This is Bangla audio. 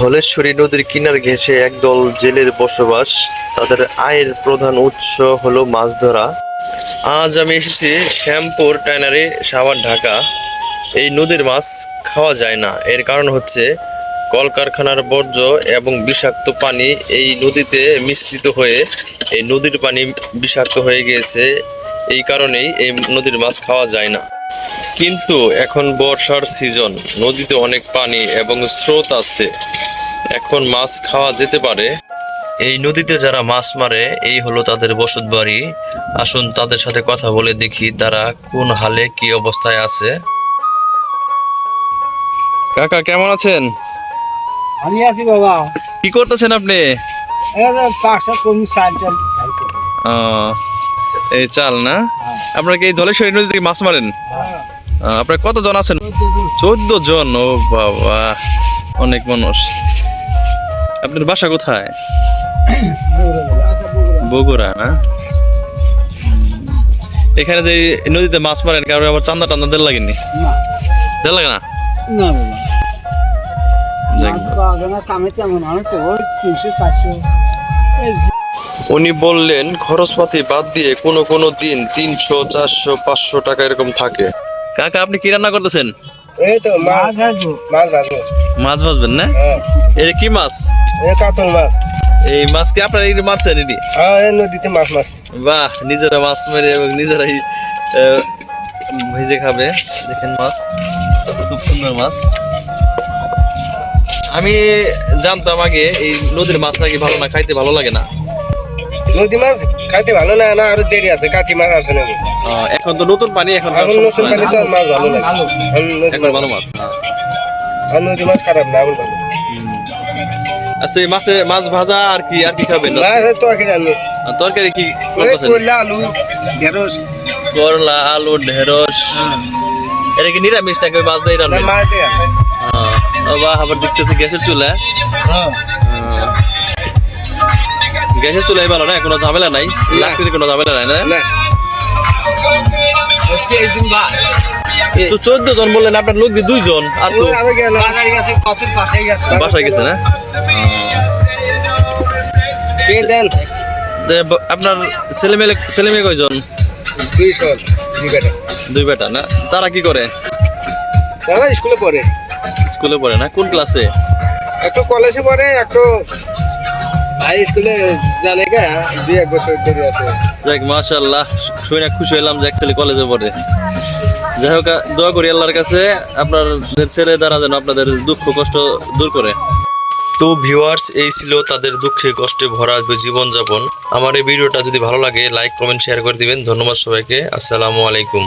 ধলেশ্বরী নদীর কিনার ঘেঁষে একদল জেলের বসবাস। তাদের আয়ের প্রধান উৎস হলো মাছ ধরা। আজ আমি এসেছি শ্যামপুর টাইনারি সাভার, ঢাকা। এই নদীর মাছ খাওয়া যায় না। এর কারণ হচ্ছে কলকারখানার বর্জ্য এবং বিষাক্ত পানি এই নদীতে মিশ্রিত হয়ে এই নদীর পানি বিষাক্ত হয়ে গিয়েছে। এই কারণেই এই নদীর মাছ খাওয়া যায় না। কিন্তু এখন বর্ষার সিজন নদীতে অনেক পানি এবং স্রোত আছে। এখন মাছ খাওয়া যেতে পারে। এই নদীতে যারা মাছ মারে এই হলো তাদের বসত বাড়ি। আসুন তাদের সাথে কথা বলে দেখি তারা কোন হালে কি অবস্থায় আছে। কাকা কেমন আছেন? আমি আছি বাবা। কি করতেছেন আপনি? চাল চাল আহ, এই চাল না? আপনারা কি এই ধলেশ্বরী নদী থেকে মাছ মারেন? আপনারা কতজন আছেন? চোদ্দ জন ও বাবা অনেক মানুষ। আপনার বাসা কোথায়? বগুড়া না? এখানে যে নদীতে মাছ মারেন কারণ আবার চান্দা টান্দা দেড় লাগেনি? দেড় লাগে না? কামে তেমন ওই তিনশো চারশো। উনি বললেন খরচপাতি বাদ দিয়ে কোনো কোনো দিন তিনশো চারশো পাঁচশো টাকা এরকম থাকে। কাকা আপনি কি রান্না করতেছেন? এই তো মাছ মাছ ভাজবো। মাছ ভাজবেন না? হ্যাঁ। এটা কি মাছ? এই কাতল মাছ। এই মাছ কি আপনারা এই মারছেন এটি? হ্যাঁ নদীতে মাছ মাছ বাহ নিজেরা মাছ মেরে এবং নিজেরাই ভেজে খাবে। দেখেন মাছ খুব সুন্দর মাছ। আমি জানতাম আগে এই নদীর মাছ নাকি ভালো না খাইতে ভালো লাগে না। নদী মাছ খাইতে ভালো না না আরও দেরি আছে কাতি মাছ আছে নাকি? এখন তো নতুন পানি এখন এখন নতুন পানি তো মাছ ভালো লাগে ভালো। এখন মাছ ভালো মাছ আর নদী মাছ খারাপ না ভালো। আচ্ছা এই মাছে মাছ ভাজা আর কি আর কি খাবেন? মাছ এই তো আগে জানি তরকারি কি করলা আলু ঢেঁড়স। করলা আলু ঢেঁড়স। এটা কি নিরামিষ নাকি মাছ দিয়ে না রান্না। মাছ দেয়া বাহ আবার দেখতেছি গ্যাসের চুলা হ্যাঁ। গ্যাসের চুলাই ভালো না কোনো ঝামেলা নাই। লাকড়ির কোনো ঝামেলা নাই না? তো চোদ্দ জন বললেন আপনার লোক দিয়ে দুইজন আর তো বাসায় গেছে না? আপনার ছেলে মেয়ে ছেলে মেয়ে কয়জন দুই বেটা না? তারা কি করে? তারা স্কুলে পড়ে। স্কুলে পড়ে না? কোন ক্লাসে? একটু কলেজে পড়ে একটু হাই স্কুলে জানে গা দুই এক বছর দেরি আছে। যাক মাশাল্লাহ শুনে খুশি হলাম যে কলেজে পড়ে যাই হোক দোয়া করি আল্লাহর কাছে আপনাদের ছেলে দ্বারা যেন আপনাদের দুঃখ কষ্ট দূর করে। তো ভিউয়ার্স এই ছিল তাদের দুঃখে কষ্টে ভরা জীবনযাপন। আমার এই ভিডিওটা যদি ভালো লাগে লাইক কমেন্ট শেয়ার করে দিবেন। ধন্যবাদ সবাইকে। আসসালামু আলাইকুম।